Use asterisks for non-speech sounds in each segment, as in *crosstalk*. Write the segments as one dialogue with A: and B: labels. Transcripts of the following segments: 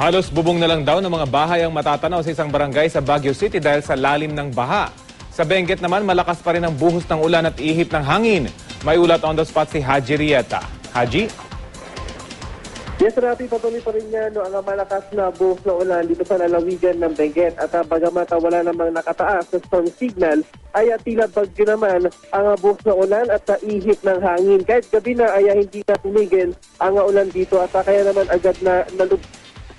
A: Halos bubong na lang daw ng mga bahay ang matatanaw sa isang barangay sa Baguio City dahil sa lalim ng baha. Sa Benguet naman, malakas pa rin ang buhos ng ulan at ihip ng hangin. May ulat on the spot si Haji Rieta. Haji?
B: Yes, Rafi, patuloy pa rin niya no, ang malakas na buhos na ulan dito sa lalawigan ng Benguet. At uh, bagamat ah, wala namang nakataas na storm signal, ay ah, tila bagyo naman ang ah, buhos na ulan at uh, ihip ng hangin. Kahit gabi na ay ah, hindi na tumigil ang ah, ulan dito at ah, kaya naman agad na nalub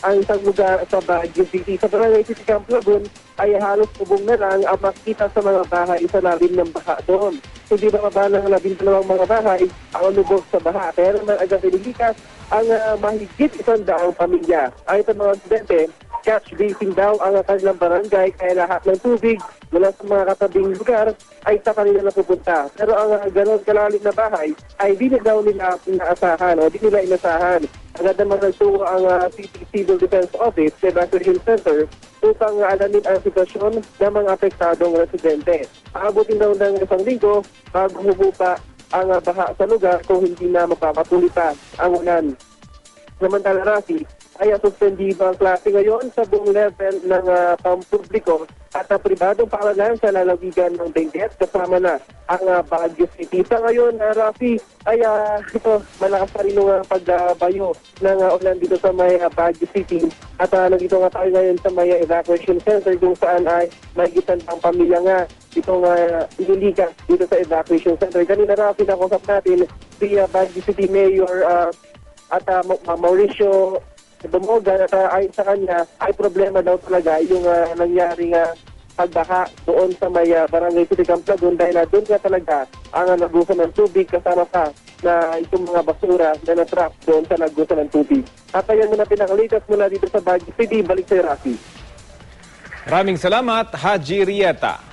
B: ang isang lugar sa Baguio City. Sa Barangay City Camp Lagun ay halos ubong na lang ang makita sa mga bahay sa lalim ng baha doon. Hindi ba maba ng labing dalawang mga bahay ang lubog sa baha. Kaya naman agad nililikas ang uh, mahigit isang daang pamilya. Ayon sa mga studente, catch basin daw ang kanilang barangay kaya lahat ng tubig mula sa mga katabing lugar ay sa kanila na pupunta. Pero ang uh, ganon kalalim na bahay ay di na daw nila inaasahan o di nila inasahan. Agad naman nagtungo ang uh, Civil Defense Office Evacuation Center upang alamin ang sitwasyon ng mga apektadong residente. Aabutin daw ng isang linggo bago humupa ang uh, baha sa lugar kung hindi na mapapatuloy pa ang ulan. Samantala, Rafi, ay suspendido ang klase ngayon sa buong level ng uh, pampubliko at uh, pribadong paaralan sa lalawigan ng Benguet kasama na ang uh, Baguio City. Sa ngayon, uh, Rafi, ay uh, *laughs* ito, malakas pa rin ang uh, pagbayo ng uh, ulan dito sa may uh, Baguio City. At uh, nandito nga tayo ngayon sa may evacuation center kung saan ay may gitan pang pamilya nga itong uh, inilikas dito sa evacuation center. Kanina, Rafi, nakusap natin si uh, Baguio City Mayor uh, at uh, Ma- Mauricio At uh, ayon sa kanya ay problema daw talaga yung uh, nangyaring uh, pagbaha doon sa may uh, barangay City Camp Lagun dahil uh, doon nga talaga ang uh, nagusan ng tubig kasama pa na itong mga basura na na-trap doon sa nagusan ng tubig. At ayan muna pinakalitas mula dito sa Baguio City. Balik sa Rafi.
A: Maraming salamat, Haji Rieta.